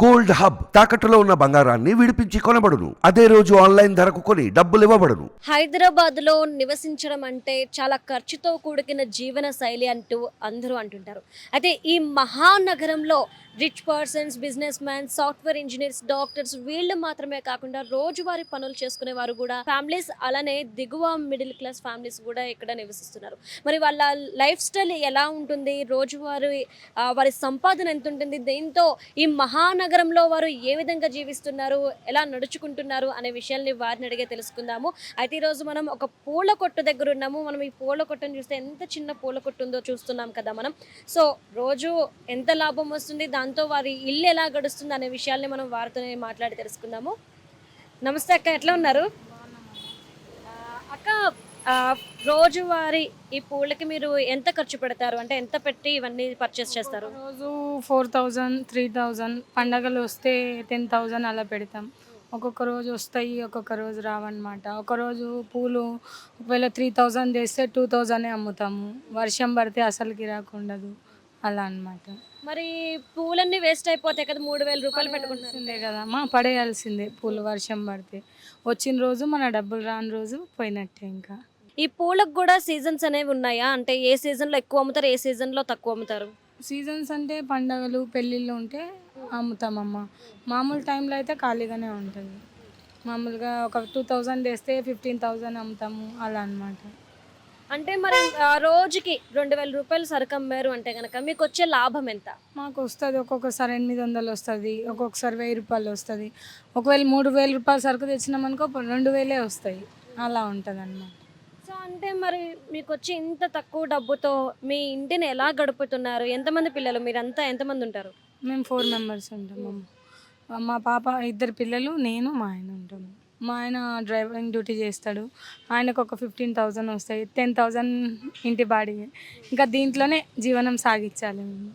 Gold hub తాకట్టులో ఉన్న బంగారాన్ని విడిపించి కొనబడును. అదే రోజు ఆన్లైన్ ధరకు కొని డబ్బులు ఇవ్వబడును. హైదరాబాద్లో నివసించడం అంటే చాలా ఖర్చుతో కూడుకున్న జీవన శైలి అంటూ అందరూ అంటుంటారు. అయితే ఈ మహానగరంలో rich persons businessman software engineers doctors వీళ్ళు మాత్రమే కాకుండా రోజువారీ పనులు చేసుకునే వారు కూడా ఫ్యామిలీస్ అలానే దిగువ మిడిల్ క్లాస్ ఫ్యామిలీస్ కూడా ఇక్కడ నివసిస్తున్నారు. మరి వాళ్ళ లైఫ్ స్టైల్ ఎలా ఉంటుంది? రోజువారీ వారి సంపాదన ఎంత ఉంటుంది? దీంతో ఈ మహానగరంలో వారు ఏ విధంగా జీవిస్తున్నారు? ఎలా నడుచుకుంటున్నారు? అనే విషయాల్ని వారిని అడిగే తెలుసుకుందాము. అయితే ఈరోజు మనం ఒక పూల కొట్టు దగ్గర ఉన్నాము. మనం ఈ పూల కొట్టును చూస్తే ఎంత చిన్న పూల కొట్టు ఉందో చూస్తున్నాం కదా మనం. సో రోజు ఎంత లాభం వస్తుంది? దాంతో వారి ఇల్లు ఎలా గడుస్తుంది అనే విషయాల్ని మనం వారితోనే మాట్లాడి తెలుసుకుందాము. నమస్తే అక్క ఎట్లా ఉన్నారు? అక్క రోజువారి రోజువారీ ఈ పూలకి మీరు ఎంత ఖర్చు పెడతారు? అంటే ఎంత పెట్టి ఇవన్నీ పర్చేస్ చేస్తారు? రోజు ఫోర్ థౌజండ్ త్రీ థౌజండ్ పండగలు వస్తే టెన్ థౌజండ్ అలా పెడతాం. ఒక్కొక్క రోజు వస్తాయి ఒక్కొక్క రోజు రావన్నమాట. ఒకరోజు పూలు ఒకవేళ త్రీ థౌజండ్ చేస్తే టూ థౌజండే అమ్ముతాము. వర్షం పడితే అసలు రాకుండదు. అలా అన్నమాట. మరి పూలన్నీ వేస్ట్ అయిపోతాయి కదా మూడు వేల రూపాయలు పెట్టుకుంటున్నారు. పడేయాల్సిందే కదా మా పడేయాల్సిందే పూలు వర్షం పడితే. వచ్చిన రోజు మన డబ్బులు రాని రోజు పోయినట్టే ఇంకా. ఈ పూలకు కూడా సీజన్స్ అనేవి ఉన్నాయా? అంటే ఏ సీజన్లో ఎక్కువ అమ్ముతారు ఏ సీజన్లో తక్కువ అమ్ముతారు? సీజన్స్ అంటే పండగలు పెళ్ళిళ్ళు ఉంటే అమ్ముతామమ్మ. మామూలు టైంలో అయితే ఖాళీగానే ఉంటుంది. మామూలుగా ఒక టూ థౌజండ్ వేస్తే ఫిఫ్టీన్ థౌజండ్ అమ్ముతాము అలా అన్నమాట. అంటే మరి ఆ రోజుకి రెండు వేల రూపాయలు సరుకు అమ్మారు అంటే కనుక మీకు వచ్చే లాభం ఎంత? మాకు వస్తుంది ఒక్కొక్కసారి ఎనిమిది వందలు వస్తుంది ఒక్కొక్కసారి వెయ్యి రూపాయలు వస్తుంది. ఒకవేళ మూడు వేల రూపాయలు సరుకు తెచ్చినామనుకో రెండు వేలే వస్తాయి. అలా ఉంటుంది అన్నమాట సో అంటే మరి మీకు వచ్చి ఇంత తక్కువ డబ్బుతో మీ ఇంటిని ఎలా గడుపుతున్నారు? ఎంతమంది పిల్లలు? మీరంతా ఎంతమంది ఉంటారు? మేము ఫోర్ మెంబర్స్ ఉంటాము మా పాప ఇద్దరు పిల్లలు నేను మా ఆయన ఉంటాము మా ఆయన డ్రైవింగ్ డ్యూటీ చేస్తాడు. ఆయనకు ఒక ఫిఫ్టీన్ థౌజండ్ వస్తాయి. టెన్ థౌజండ్ ఇంటి బాడీ. ఇంకా దీంట్లోనే జీవనం సాగించాలి మేము.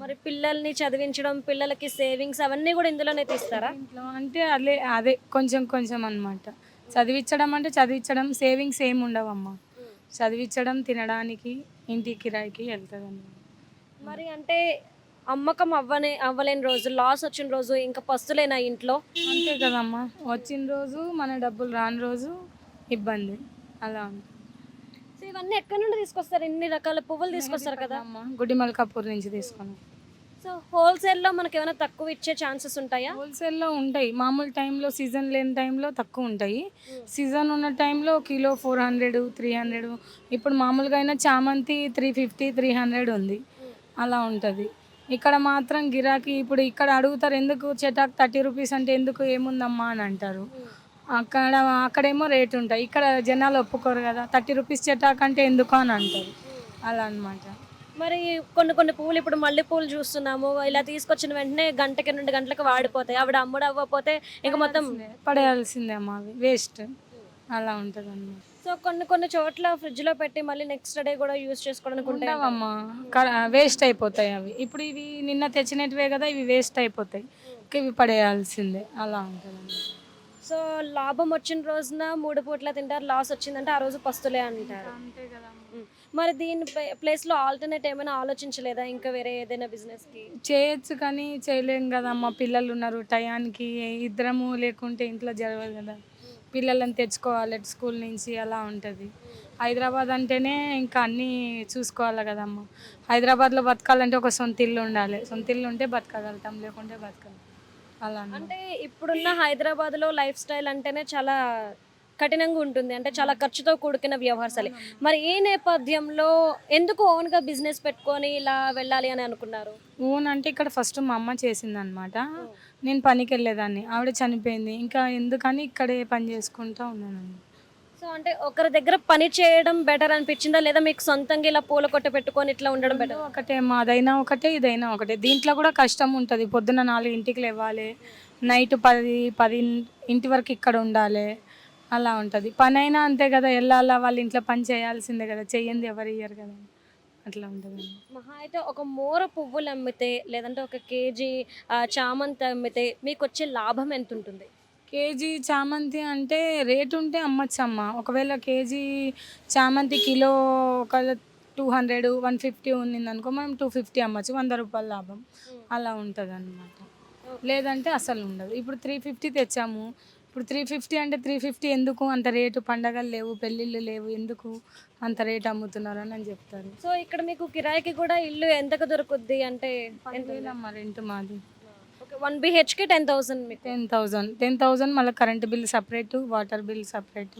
మరి పిల్లల్ని చదివించడం పిల్లలకి సేవింగ్స్ అవన్నీ కూడా ఇందులోనే తీస్తారా? ఇంట్లో అంటే అదే అదే కొంచెం కొంచెం అన్నమాట. చదివించడం అంటే చదివించడం సేవింగ్స్ ఏమి ఉండవమ్మా. చదివించడం తినడానికి ఇంటి కిరాయికి వెళ్తుంది అన్నమాట మరి అంటే అమ్మకం అవ్వని అవ్వలేని రోజు లాస్ వచ్చిన రోజు ఇంకా పస్తులేనా ఇంట్లో? అంతే కదమ్మా. వచ్చిన రోజు మన డబ్బులు రాని రోజు ఇబ్బంది. అలా ఉంటుంది సో ఇవన్నీ ఎక్కడి నుండి తీసుకొస్తారు? ఇన్ని రకాల పువ్వులు తీసుకొస్తారు కదా? అమ్మ గుడి మల్కాపూర్ నుంచి తీసుకున్నాం. సో హోల్సేల్లో మనకి ఏమైనా తక్కువ ఇచ్చే ఛాన్సెస్ ఉంటాయా? హోల్సేల్లో ఉంటాయి. మామూలు టైంలో సీజన్ లేని టైంలో తక్కువ ఉంటాయి. సీజన్ ఉన్న టైంలో kilo four hundred three hundred ఇప్పుడు మామూలుగా అయినా చామంతి త్రీ ఫిఫ్టీ త్రీ హండ్రెడ్ ఉంది. అలా ఉంటుంది. ఇక్కడ మాత్రం గిరాకీ ఇప్పుడు ఇక్కడ అడుగుతారు ఎందుకు చెటాక్ థర్టీ రూపీస్ అంటే ఎందుకు ఏముందమ్మా? అని అంటారు. అక్కడ అక్కడేమో రేట్ ఉంటాయి. ఇక్కడ జనాలు ఒప్పుకోరు కదా థర్టీ రూపీస్ చెటాక్ అంటే ఎందుకు అని అంటారు. అలా అన్నమాట. మరి కొన్ని కొన్ని పువ్వులు ఇప్పుడు మల్లె పూలు చూస్తున్నాము. ఇలా తీసుకొచ్చిన వెంటనే గంటకి రెండు గంటలకు వాడిపోతాయి. ఆవిడ అమ్ముడు అవ్వకపోతే ఇంకా మొత్తం పడేయాల్సిందే అమ్మా అవి వేస్ట్. అలా ఉంటుంది అన్నమాట సో కొన్ని కొన్ని చోట్ల ఫ్రిడ్జ్లో పెట్టి మళ్ళీ నెక్స్ట్ డే కూడా యూజ్ చేసుకోవడానికి ఉండవమ్మా. వేస్ట్ అయిపోతాయి అవి. ఇప్పుడు ఇవి నిన్న తెచ్చినట్టువే కదా ఇవి వేస్ట్ అయిపోతాయి. ఇవి పడేయాల్సిందే. అలా ఉంటుంది సో లాభం వచ్చిన రోజున మూడు పూట్ల తింటారు లాస్ వచ్చిందంటే ఆ రోజు పస్తులే అంటారు. అంతే కదా. మరి దీని ప్లేస్లో ఆల్టర్నేట్ ఏమైనా ఆలోచించలేదా? ఇంకా వేరే ఏదైనా బిజినెస్కి? చేయొచ్చు కానీ చేయలేం కదా అమ్మ పిల్లలు ఉన్నారు టయానికి ఇద్దరము లేకుంటే ఇంట్లో జరగదు కదా. పిల్లలను తెచ్చుకోవాలి స్కూల్ నుంచి అలా ఉంటుంది. హైదరాబాద్ అంటేనే ఇంకా అన్నీ చూసుకోవాలి కదమ్మ. హైదరాబాద్లో బతకాలంటే ఒక సొంత ఇల్లు ఉండాలి. సొంత ఇల్లు ఉంటే బతకగలుగుతాం లేకుంటే బతకలేం. అలా. అంటే ఇప్పుడున్న హైదరాబాద్లో లైఫ్ స్టైల్ అంటేనే చాలా కఠినంగా ఉంటుంది. అంటే చాలా ఖర్చుతో కూడుకున్న వ్యవహారాలు మరి ఈ నేపథ్యంలో ఎందుకు ఓన్గా బిజినెస్ పెట్టుకొని ఇలా వెళ్ళాలి అని అనుకున్నారు? ఓన్ అంటే ఇక్కడ ఫస్ట్ మా అమ్మ చేసింది అనమాట నేను పనికి వెళ్ళేదాన్ని ఆవిడ చనిపోయింది. ఇంకా ఎందుకని ఇక్కడే పని చేసుకుంటా ఉన్నాను సో అంటే ఒకరి దగ్గర పని చేయడం బెటర్ అనిపించిందా? లేదా మీకు సొంతంగా ఇలా పూల కొట్ట పెట్టుకొని ఇట్లా ఉండడం బెటర్? ఒకటే మాదైనా ఒకటే ఇదైనా ఒకటే. దీంట్లో కూడా కష్టం ఉంటుంది. పొద్దున్న నాలుగు ఇంటికి లేవాలి. నైట్ పది పది ఇంటి వరకు ఇక్కడ ఉండాలి. అలా ఉంటుంది. పని అయినా అంతే కదా. వెళ్ళాలా వాళ్ళ ఇంట్లో పని చేయాల్సిందే కదా. చెయ్యంది ఎవరు ఇయ్యరు కదా. అట్లా ఉంటుంది మహా అయితే ఒక మూర పువ్వులు అమ్మితే లేదంటే ఒక కేజీ చామంతి అమ్మితే మీకు వచ్చే లాభం ఎంత ఉంటుంది కేజీ చామంతి అంటే రేట్ ఉంటే అమ్మచ్చమ్మ. ఒకవేళ కేజీ చామంతి కిలో ఒక టూ హండ్రెడ్ వన్ ఫిఫ్టీ ఉన్నింది అనుకో మనం టూ ఫిఫ్టీ అమ్మచ్చు వంద రూపాయల లాభం. అలా ఉంటుంది అనమాట లేదంటే అసలు ఉండదు. ఇప్పుడు త్రీ ఫిఫ్టీ తెచ్చాము ఇప్పుడు త్రీ ఫిఫ్టీ అంటే త్రీ ఫిఫ్టీ ఎందుకు? అంత రేటు పండగలు లేవు పెళ్ళిళ్ళు లేవు ఎందుకు అంత రేట్ అమ్ముతున్నారు అని అని చెప్తారు. సో ఇక్కడ మీకు కిరాయికి కూడా ఇల్లు ఎంతకు దొరుకుద్ది అంటే రెంట్ మాది. వన్ బిహెచ్కి టెన్ థౌసండ్ మీకు. టెన్ థౌజండ్ టెన్ థౌజండ్ మళ్ళీ current bill separate water bill separate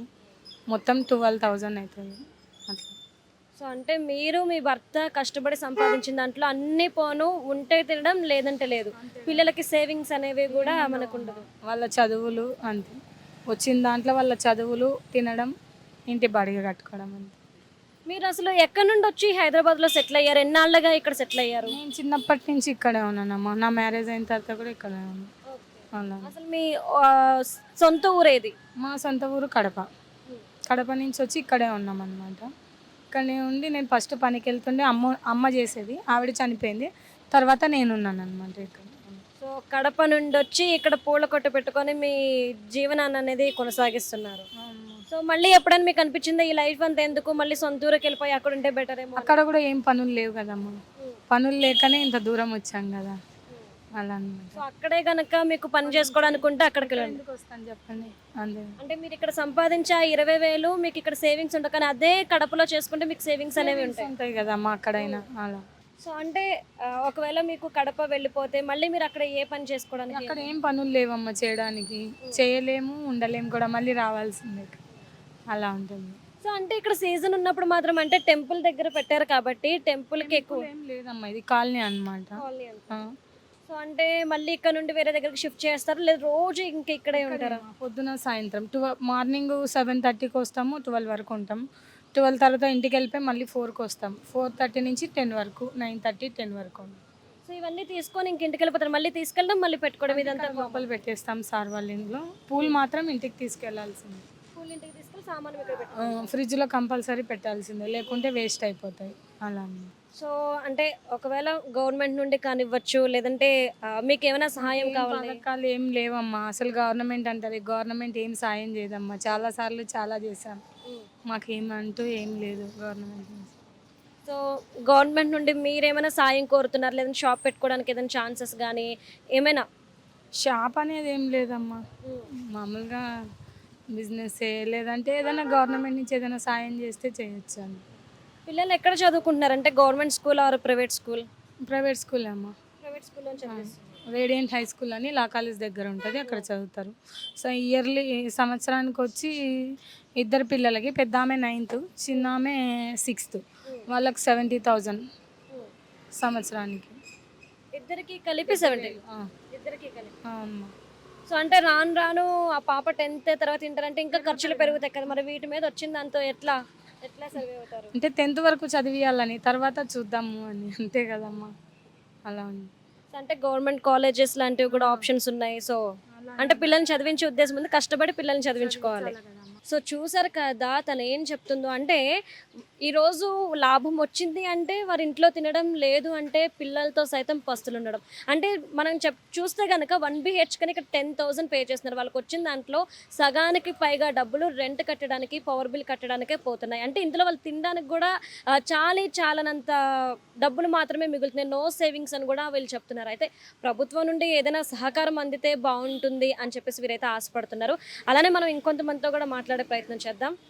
మొత్తం ట్వెల్వ్ థౌజండ్ అవుతుంది. అట్లా. సో అంటే మీరు మీ భర్త కష్టపడి సంపాదించిన దాంట్లో అన్ని పోను ఉంటే తినడం లేదంటే లేదు. పిల్లలకి సేవింగ్స్ అనేవి కూడా మనకు ఉండదు. వాళ్ళ చదువులు అంతే. వచ్చిన దాంట్లో వాళ్ళ చదువులు తినడం ఇంటి బాడిగ కట్టుకోవడం అంతే. మీరు అసలు ఎక్కడి నుండి వచ్చి హైదరాబాద్లో సెటిల్ అయ్యారు? ఎన్నాళ్ళుగా ఇక్కడ సెటిల్ అయ్యారు? నేను చిన్నప్పటి నుంచి ఇక్కడే ఉన్నానమ్మా నా మ్యారేజ్ అయిన తర్వాత కూడా ఇక్కడే ఉన్నాను. అసలు మీ సొంత ఊరేది? మా సొంత ఊరు కడప. కడప నుంచి వచ్చి ఇక్కడే ఉన్నాం అనమాట ఇక్కడనే ఉండి నేను ఫస్ట్ పనికి వెళ్తుండే అమ్మ అమ్మ చేసేది ఆవిడ చనిపోయింది. తర్వాత నేను ఉన్నాను అనమాట ఇక్కడ. సో కడప నుండి వచ్చి ఇక్కడ పూల కొట్టు పెట్టుకొని మీ జీవనాన్ని అనేది కొనసాగిస్తున్నారు. సో మళ్ళీ ఎప్పుడైనా మీకు అనిపించిందా ఈ లైఫ్ అంతా ఎందుకు మళ్ళీ సొంత ఊరికి వెళ్ళిపోయి అక్కడ ఉంటే బెటర్ ఏమో అక్కడ కూడా ఏం పనులు లేవు కదమ్మా. పనులు లేకనే ఇంత దూరం వచ్చాం కదా. అలా సో అక్కడే గనక మీకు పని చేసుకోవడానికి ఉంటే అక్కడికి వెళ్ళండి. ఎందుకు వస్తాను చెప్పండి? అంతే. అంటే మీరు ఇక్కడ సంపాదించే ఆ ఇరవై వేలు మీకు ఇక్కడ సేవింగ్స్ ఉంటాయి కానీ అదే కడపలో చేసుకుంటే మీకు సేవింగ్స్ అనేవి ఉంటాయి. ఉంటాయి కదమ్మా అక్కడైనా అలా. సో అంటే ఆ, ఒకవేళ మీకు కడప వెళ్ళిపోతే మళ్ళీ మీరు అక్కడ ఏ పని చేసుకోవడానికి అక్కడ ఏం పనులు లేవమ్మా చేయడానికి. చేయలేము ఉండలేము కూడా మళ్ళీ రావాల్సిందే. అలా ఉంటుంది. సో అంటే ఇక్కడ సీజన్ ఉన్నప్పుడు మాత్రం అంటే టెంపుల్ దగ్గర పెట్టారు కాబట్టి టెంపుల్కి ఎక్కువ ఏం లేదమ్మా ఇది కాలనీ అనమాట. సో అంటే మళ్ళీ ఇక్కడ నుండి వేరే దగ్గరికి షిఫ్ట్ చేస్తారు? లేదా రోజు ఇంక ఇక్కడే ఉంటారా? పొద్దున సాయంత్రం. ట్వెల్వ్ మార్నింగ్ సెవెన్ థర్టీకి వస్తాము ట్వెల్వ్ వరకు ఉంటాం. ట్వెల్వ్ తర్వాత ఇంటికి వెళ్ళిపోయి మళ్ళీ ఫోర్కి వస్తాం. ఫోర్ థర్టీ నుంచి టెన్ వరకు నైన్ థర్టీ టెన్ వరకు సో ఇవన్నీ తీసుకొని ఇంక ఇంటికి వెళ్ళిపోతారు. మళ్ళీ తీసుకెళ్ళడం మళ్ళీ పెట్టుకోవడం ఇదంతా లోపల పెట్టేస్తాం సార్ వాళ్ళ ఇంట్లో. పూలు మాత్రం ఇంటికి తీసుకెళ్ళాల్సిందే. స్కూల్ ఇంటికి తీసుకెళ్ళి సామాన్ ఫ్రిడ్జ్లో కంపల్సరీ పెట్టాల్సిందే. లేకుంటే వేస్ట్ అయిపోతాయి. అలా. సో అంటే ఒకవేళ గవర్నమెంట్ నుండి కానివ్వచ్చు లేదంటే మీకు ఏమైనా సహాయం కావాలి? పథకాలు ఏం లేవమ్మా. అసలు గవర్నమెంట్ అంటది. గవర్నమెంట్ ఏం సాయం చేయదమ్మా. చాలా సార్లు చాలా చేశాం. మాకేమంటూ ఏం లేదు గవర్నమెంట్ సో గవర్నమెంట్ నుండి మీరేమైనా సాయం కోరుతున్నారు? లేదంటే షాప్ పెట్టుకోవడానికి ఏదైనా ఛాన్సెస్ కానీ ఏమైనా? షాప్ అనేది ఏం లేదమ్మా. మామూలుగా బిజినెస్ లేదంటే ఏదైనా గవర్నమెంట్ నుంచి ఏదైనా సాయం చేస్తే చేయొచ్చు అని పిల్లలు ఎక్కడ చదువుకుంటున్నారు? అంటే government school or private school? Private school అమ్మా. ప్రైవేట్ స్కూల్లో చదివిస్తున్నారు రేడియంట్ హై స్కూల్ అని లా కాలేజ్ దగ్గర ఉంటుంది అక్కడ చదువుతారు. సో ఇయర్లీ సంవత్సరానికి వచ్చి ఇద్దరు పిల్లలకి పెద్ద ఆమె నైన్త్ చిన్న ఆమె సిక్స్త్. వాళ్ళకి సెవెంటీ థౌజండ్ సంవత్సరానికి. ఇద్దరికి కలిపి సెవెంటీ? ఇద్దరికి కలిపి. సో అంటే రాను రాను ఆ పాప టెన్త్ తర్వాత ఇంటర్ అంటే ఇంకా ఖర్చులు పెరుగుతాయి కదా. మరి వీటి మీద వచ్చిన దాంతో ఎట్లా? ఎట్లా సర్వే అవుతారు అంటే టెన్త్ వరకు చదివియాలని తర్వాత చూద్దాము అని. అంతే కదమ్మా. అలా ఉంది. అంటే గవర్నమెంట్ కాలేజెస్ లాంటివి కూడా ఆప్షన్స్ ఉన్నాయి. సో అంటే పిల్లల్ని చదివించే ఉద్దేశం ఉంది. కష్టపడి పిల్లల్ని చదివించుకోవాలి. సో చూసారు కదా తను ఏం చెప్తుందో. అంటే ఈరోజు లాభం వచ్చింది అంటే వారి ఇంట్లో తినడం లేదు అంటే పిల్లలతో సైతం పస్తులు ఉండడం. అంటే మనం చెప్ చూస్తే కనుక వన్ బిహెచ్ కని ఇక్కడ టెన్ థౌసండ్ పే చేస్తున్నారు. వాళ్ళకి వచ్చిన దాంట్లో సగానికి పైగా డబ్బులు రెంట్ కట్టడానికి పవర్ బిల్ కట్టడానికే పోతున్నాయి. అంటే ఇందులో వాళ్ళు తినడానికి కూడా చాలీ చాలనంత డబ్బులు మాత్రమే మిగులుతున్నాయి. నో సేవింగ్స్ అని కూడా వీళ్ళు చెప్తున్నారు. అయితే ప్రభుత్వం నుండి ఏదైనా సహకారం అందితే బాగుంటుంది అని చెప్పేసి వీరైతే ఆశపడుతున్నారు. అలానే మనం ఇంకొంతమందితో కూడా మాట్లాడే ప్రయత్నం చేద్దాం.